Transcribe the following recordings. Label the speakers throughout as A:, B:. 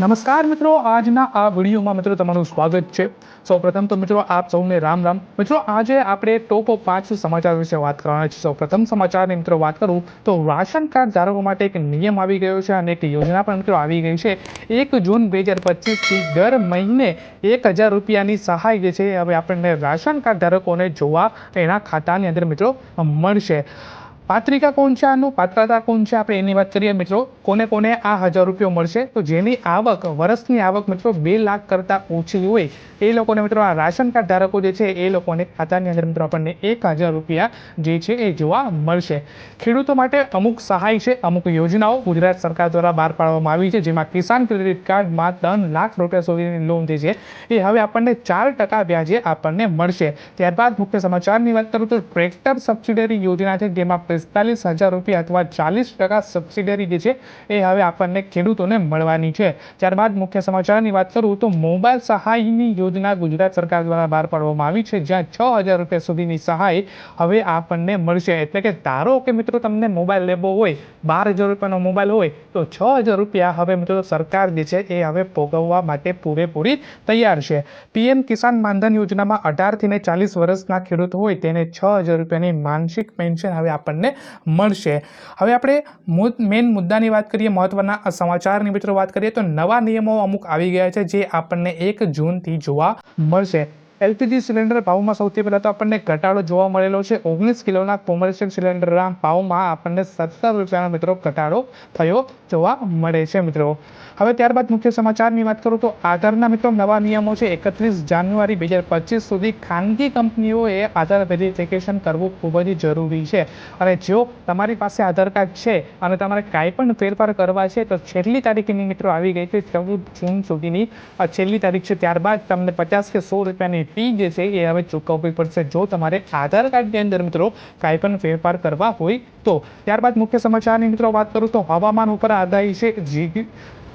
A: નમસ્કાર મિત્રો, આજના આ વિડીયોમાં મિત્રો તમારું સ્વાગત છે. સૌપ્રથમ તો મિત્રો આપ સૌને રામ રામ. મિત્રો, આજે આપણે ટોપ પાંચ સમાચાર વિશે વાત કરવાના છે. સૌપ્રથમ સમાચારની મિત્રો વાત કરું તો રાશન કાર્ડ ધારકો માટે એક નિયમ આવી ગયો છે અને એક યોજના પણ મિત્રો આવી ગઈ છે. એક જૂન બે હજાર પચીસથી દર મહિને એક હજાર રૂપિયાની સહાય જે છે હવે આપણને રાશન કાર્ડ ધારકોને જોવા એના ખાતાની અંદર મિત્રો મળશે. પાત્રિકા કોણ છે આનું? પાત્રતા કોણ છે? આપણે એની વાત કરીએ મિત્રો. કોને કોને આ હજાર રૂપિયો મળશે? તો જેની આવક વર્ષની આવક મિત્રો બે લાખ કરતાં ઓછી હોય, એ લોકોને મિત્રો આ રાશન કાર્ડ ધારકો જે છે, એ લોકોને ખાતાની અંદર મિત્રો આપણને એક હજાર રૂપિયા જે છે, એ જોવા મળશે. ખેડૂતો માટે અમુક સહાય છે, અમુક યોજનાઓ ગુજરાત સરકાર દ્વારા બહાર પાડવામાં આવી છે, જેમાં કિસાન ક્રેડિટ કાર્ડમાં ત્રણ લાખ રૂપિયા સુધીની લોન જે છે, એ હવે આપણને ચાર ટકા વ્યાજે આપણને મળશે. ત્યારબાદ મુખ્ય સમાચારની વાત કરું તો ટ્રેક્ટર સબસિડરી યોજના છે, જેમાં પિસ્તાલીસ હજાર રૂપિયા અથવા ચાલીસ ટકા સબસિડરી જે છે, એ હવે આપણને ખેડૂતોને મળવાની છે. ત્યારબાદ મુખ્ય સમાચારની વાત કરું તો મોબાઈલ સહાયની યોજના ગુજરાત સરકાર દ્વારા બહાર પાડવામાં આવી છે, જ્યાં છ હજાર રૂપિયા સુધીની સહાય હવે આપણને મળશે. એટલે કે ધારો કે મિત્રો તમને મોબાઈલ લેવો હોય, બાર હજાર રૂપિયાનો મોબાઈલ હોય, તો છ હજાર રૂપિયા હવે મિત્રો સરકાર જે છે, એ હવે ભોગવવા માટે પૂરેપૂરી તૈયાર છે. પીએમ કિસાન માનધન યોજનામાં અઢારથી ને ચાલીસ વર્ષના ખેડૂત હોય, તેને છ હજાર રૂપિયાની માનસિક પેન્શન હવે આપણને મળશે. હવે આપણે મેઇન મુદ્દાની વાત કરીએ મહત્ત્વના સમાચારની મિત્રો વાત કરીએ, તો નવા નિયમો અમુક આવી ગયા છે જે આપણને એક જૂનથી જોવા મળશે. એલપીજી સિલિન્ડર ભાવમાં સૌથી પહેલાં તો આપણને ઘટાડો જોવા મળેલો છે. ઓગણીસ કિલોના કોમર્શિયલ સિલિન્ડરના ભાવમાં આપણને સત્તર રૂપિયાનો મિત્રો ઘટાડો થયો જોવા મળે છે મિત્રો. હવે ત્યારબાદ મુખ્ય સમાચારની વાત કરું તો આધારના મિત્રો નવા નિયમો છે. એકત્રીસ જાન્યુઆરી બે હજાર પચીસ સુધી ખાનગી કંપનીઓએ આધાર વેરિફિકેશન કરવું ખૂબ જ જરૂરી છે. અને જો તમારી પાસે આધાર કાર્ડ છે અને તમારે કાંઈ પણ ફેરફાર કરવા છે, તો છેલ્લી તારીખની મિત્રો આવી ગઈ છે ચૌદ જૂન સુધીની. છેલ્લી તારીખ છે ત્યારબાદ તમને પચાસ કે સો રૂપિયાની ફી જે છે એ હવે ચૂકવવી પડશે. જો તમારે આધાર કાર્ડની અંદર મિત્રો કાંઈ પણ ફેરફાર કરવા હોય તો. ત્યારબાદ મુખ્ય સમાચારની મિત્રો વાત કરું તો હવામાન ઉપર આધારિત છે. જી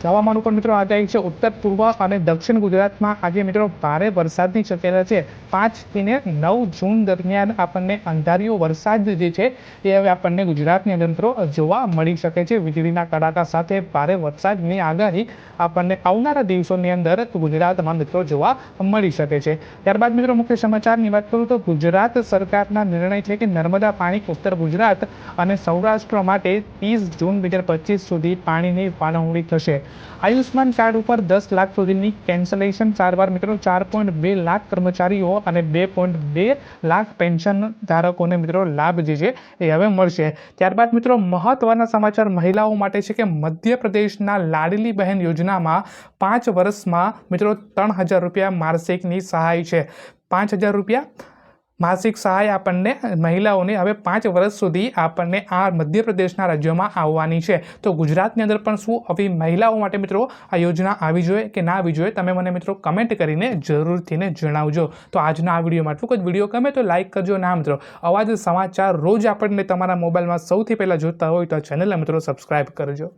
A: હવામાન ઉપર મિત્રો આધારિત છે ઉત્તર, પૂર્વ અને દક્ષિણ ગુજરાતમાં આજે મિત્રો ભારે વરસાદની શક્યતા છે. પાંચથી ને નવ જૂન દરમિયાન આપણને અંધારિયો વરસાદ જે છે એ હવે આપણને ગુજરાતની અંદર મિત્રો જોવા મળી શકે છે. વીજળીના કડાકા સાથે ભારે વરસાદની આગાહી આપણને આવનારા દિવસોની અંદર ગુજરાતમાં મિત્રો જોવા મળી શકે છે. ત્યારબાદ મિત્રો મુખ્ય સમાચારની વાત કરું તો ગુજરાત સરકારના નિર્ણય છે કે નર્મદા પાણી ઉત્તર ગુજરાત અને સૌરાષ્ટ્ર માટે ત્રીસ જૂન બે હજાર પચીસ સુધી પાણીની ફાળવણી થશે. આયુષ્માન કાર્ડ ઉપર દસ લાખ સુધીની કેન્સલેશન સારવાર મિત્રો, ચાર પોઈન્ટ બે લાખ કર્મચારીઓ અને બે પોઈન્ટ બે લાખ પેન્શન ધારકોને મિત્રો લાભ જે છે એ હવે મળશે. ત્યારબાદ મિત્રો, મહત્વના સમાચાર મહિલાઓ માટે છે કે મધ્યપ્રદેશના લાડલી બહેન યોજનામાં પાંચ વર્ષમાં મિત્રો ત્રણ હજાર રૂપિયા માસિકની સહાય છે. પાંચ હજાર રૂપિયા માસિક સહાય આપણને મહિલાઓને હવે પાંચ વર્ષ સુધી આપણને આ મધ્યપ્રદેશના રાજ્યોમાં આવવાની છે. તો ગુજરાતની અંદર પણ શું આવી મહિલાઓ માટે મિત્રો આ યોજના આવી જોઈએ કે ના આવી જોઈએ તમે મને મિત્રો કમેન્ટ કરીને જરૂરથીને જણાવજો. તો આજના આ વિડીયોમાં ટૂંક જ વીડિયો ગમે તો લાઇક કરજો ના મિત્રો. અવાજ સમાચાર રોજ આપણને તમારા મોબાઈલમાં સૌથી પહેલાં જોતા હોય તો ચેનલને મિત્રો સબસ્ક્રાઈબ કરજો.